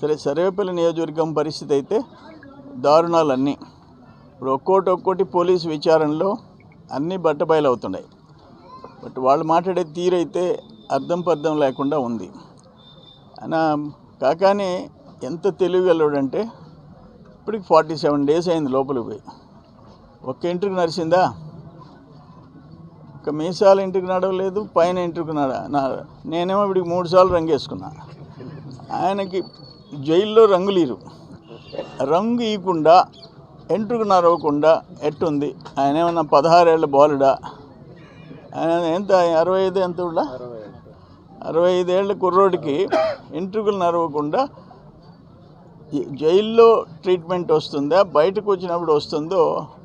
సరే సర్వేపల్లి నియోజకవర్గం పరిస్థితి అయితే దారుణాలు అన్నీ ఇప్పుడు ఒక్కోటి ఒక్కోటి పోలీసు విచారణలో అన్నీ బట్టబయలు అవుతున్నాయి బట్ వాళ్ళు మాట్లాడే తీరైతే అర్థం పర్థం లేకుండా ఉంది. ఆయన కాకానే ఎంత తెలివిగలడంటే ఇప్పటికి ఫార్టీ సెవెన్ డేస్ అయింది లోపలికి పోయి. ఒక్క ఇంటికి నడిచిందా? ఒక మీసాల ఇంటికి నడవలేదు పైన ఇంటికి నడ నా నేనేమో ఇప్పటికి మూడు సార్లు రంగేసుకున్నా. ఆయనకి జైల్లో రంగులీరు. రంగు ఇవ్వకుండా ఎంట్రుకు నరవకుండా ఎట్టుంది? ఆయన ఏమన్నా పదహారేళ్ళ బాలుడా? ఆయన ఎంత? అరవై ఐదు ఎంత ఉండా అరవై ఐదేళ్ళ కుర్రోడికి ఎంట్రుకులు నరవకుండా జైల్లో ట్రీట్మెంట్ వస్తుందా? బయటకు వచ్చినప్పుడు వస్తుందో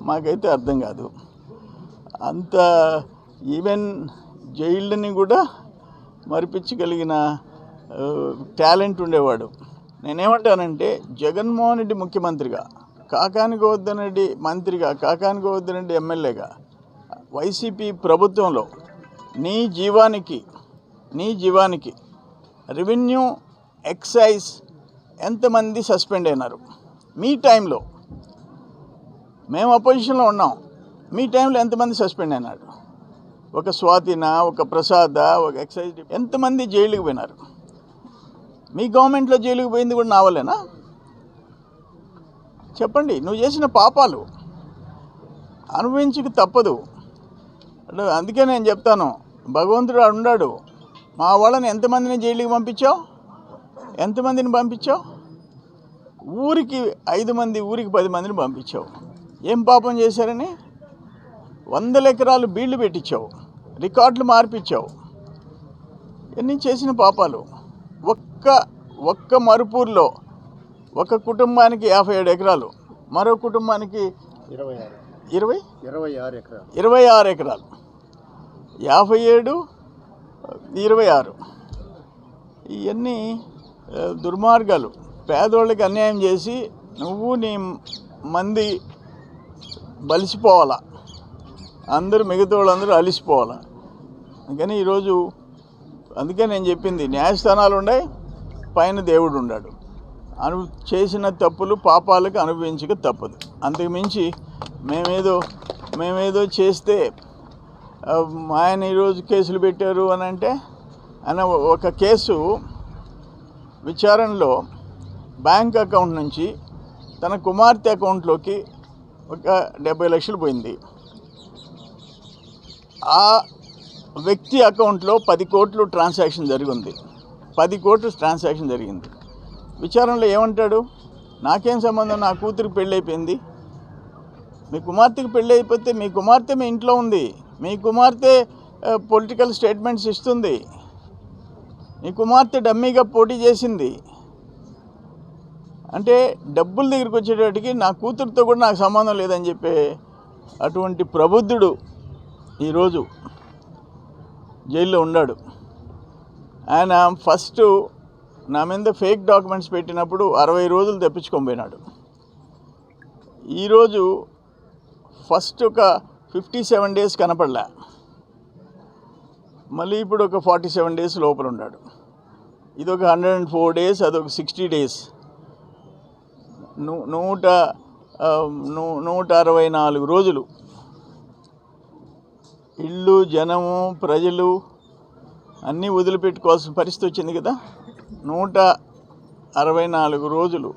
మాకైతే అర్థం కాదు. అంత ఈవెన్ జైళ్ళని కూడా మరిపించగలిగిన టాలెంట్ ఉండేవాడు. నేనేమంటానంటే జగన్మోహన్ రెడ్డి ముఖ్యమంత్రిగా కాకాని గోవర్ధన్ రెడ్డి మంత్రిగా కాకాని గోవర్ధన్ రెడ్డి ఎమ్మెల్యేగా వైసీపీ ప్రభుత్వంలో నీ జీవానికి నీ జీవానికి రెవెన్యూ ఎక్సైజ్ ఎంతమంది సస్పెండ్ అయినారు? మీ టైంలో మేము అపోజిషన్లో ఉన్నాం. మీ టైంలో ఎంతమంది సస్పెండ్ అయినారు? ఒక స్వాతిన ఒక ప్రసాద ఒక ఎక్సైజ్ ఎంతమంది జైలుకి పోయినారు? మీ గవర్నమెంట్లో జైలుకి పోయింది కూడా నావలేనా చెప్పండి నువ్వు చేసిన పాపాలు. అనుభవించక తప్పదు. అంటే అందుకే నేను చెప్తాను భగవంతుడు ఉన్నాడు మా వాళ్ళని ఎంతమందిని జైలుకి పంపించావు? ఎంతమందిని పంపించావు? ఊరికి ఐదు మంది ఊరికి పది మందిని పంపించావు. ఏం పాపం చేశారని? వందల ఎకరాలు బీళ్ళు పెట్టించావు. రికార్డులు మార్పిచ్చావు ఇవన్నీ చేసిన పాపాలు? ఒక్క ఒక్క మరుపూర్లో ఒక కుటుంబానికి యాభై ఏడు ఎకరాలు మరో కుటుంబానికి ఇరవై ఆరు. ఇరవై? ఇరవై ఆరు ఎకరాలు. ఇరవై ఆరు ఎకరాలు. యాభై ఏడు ఇరవై ఆరు. ఇవన్నీ దుర్మార్గాలు. పేదోళ్ళకి అన్యాయం చేసి నువ్వు నీ మంది బలిసిపోవాలా? అందరూ మిగతా వాళ్ళందరూ అలిసిపోవాలా? అందుకని ఈరోజు అందుకే నేను చెప్పింది న్యాయస్థానాలు ఉన్నాయి పైన దేవుడు ఉన్నాడు అను చేసిన తప్పులు పాపాలకు అనుభవించక తప్పదు. అంతకుమించి మేమేదో మేమేదో చేస్తే ఆయన ఈరోజు కేసులు పెట్టారు అని అంటే ఆయన ఒక కేసు విచారణలో బ్యాంక్ అకౌంట్ నుంచి తన కుమార్తె అకౌంట్లోకి ఒక డెబ్బై లక్షలు పోయింది. ఆ వ్యక్తి అకౌంట్లో పది కోట్లు ట్రాన్సాక్షన్ జరిగింది. పది కోట్లు ట్రాన్సాక్షన్ జరిగింది. విచారణలో ఏమంటాడు? నాకేం సంబంధం? నా కూతురికి పెళ్ళైపోయింది. మీ కుమార్తెకి పెళ్ళి అయిపోతే మీ కుమార్తె మీ ఇంట్లో ఉంది. మీ కుమార్తె పొలిటికల్ స్టేట్మెంట్స్ ఇస్తుంది. మీ కుమార్తె డమ్మీగా పోటీ చేసింది. అంటే డబ్బుల దగ్గరికి వచ్చేటప్పటికి నా కూతురుతో కూడా నాకు సంబంధం లేదని చెప్పే అటువంటి ప్రబుద్ధుడు ఈరోజు జైల్లో ఉన్నాడు. ఆయన ఫస్ట్ నా మీద ఫేక్ డాక్యుమెంట్స్ పెట్టినప్పుడు అరవై రోజులు తెప్పించుకొని పోయినాడు. ఈరోజు ఫస్ట్ ఒక ఫిఫ్టీ సెవెన్ డేస్ కనపడలే. మళ్ళీ ఇప్పుడు ఒక ఫార్టీ సెవెన్ డేస్ లోపల ఉన్నాడు. ఇది ఒక హండ్రెడ్ అండ్ ఫోర్ డేస్ అదొక సిక్స్టీ డేస్. నూ నూట నూట అరవై నాలుగు రోజులు. ఇళ్ళు జనము ప్రజలు అన్నీ వదిలిపెట్టుకోవాల్సిన పరిస్థితి వచ్చింది కదా? నూట అరవై నాలుగు రోజులు.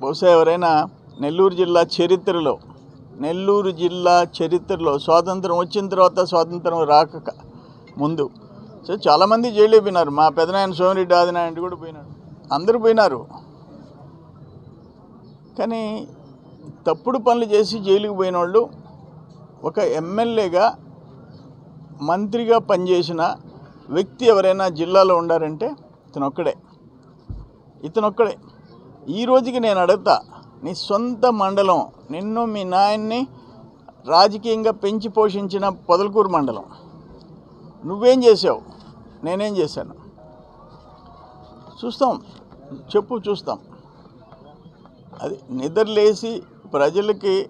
బహుశా ఎవరైనా నెల్లూరు జిల్లా చరిత్రలో నెల్లూరు జిల్లా చరిత్రలో స్వాతంత్రం వచ్చిన తర్వాత స్వాతంత్రం రాక ముందు. సో చాలామంది జైలు పోయినారు. మా పెదనాయన సోమిరెడ్డి ఆదినాయుడు కూడా పోయినాడు. అందరూ పోయినారు. కానీ తప్పుడు పనులు చేసి జైలుకి పోయిన వాళ్ళు ఒక ఎమ్మెల్యేగా మంత్రిగా పనిచేసిన వ్యక్తి ఎవరైనా జిల్లాలో ఉండారంటే ఇతనొక్కడే. ఇతనొక్కడే. ఈ రోజుకి నేను అడుగుతా నీ సొంత మండలం నిన్ను మీ నాయన్ని రాజకీయంగా పెంచి పోషించిన పొదలకూరు మండలం. నువ్వేం చేసావు? నేనేం చేశాను? చూస్తాం. చెప్పు చూస్తాం. అది నిద్రలేసి ప్రజలకి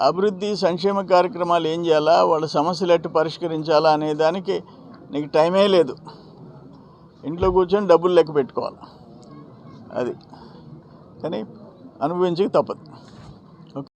అభివృద్ధి సంక్షేమ కార్యక్రమాలు ఏం చేయాలా? వాళ్ళ సమస్యలు ఎట్టు పరిష్కరించాలా అనే దానికి నీకు టైమే లేదు. ఇంట్లో కూర్చొని డబ్బులు లెక్క పెట్టుకోవాలి. అది. కానీ అనుభవించక తప్పదు.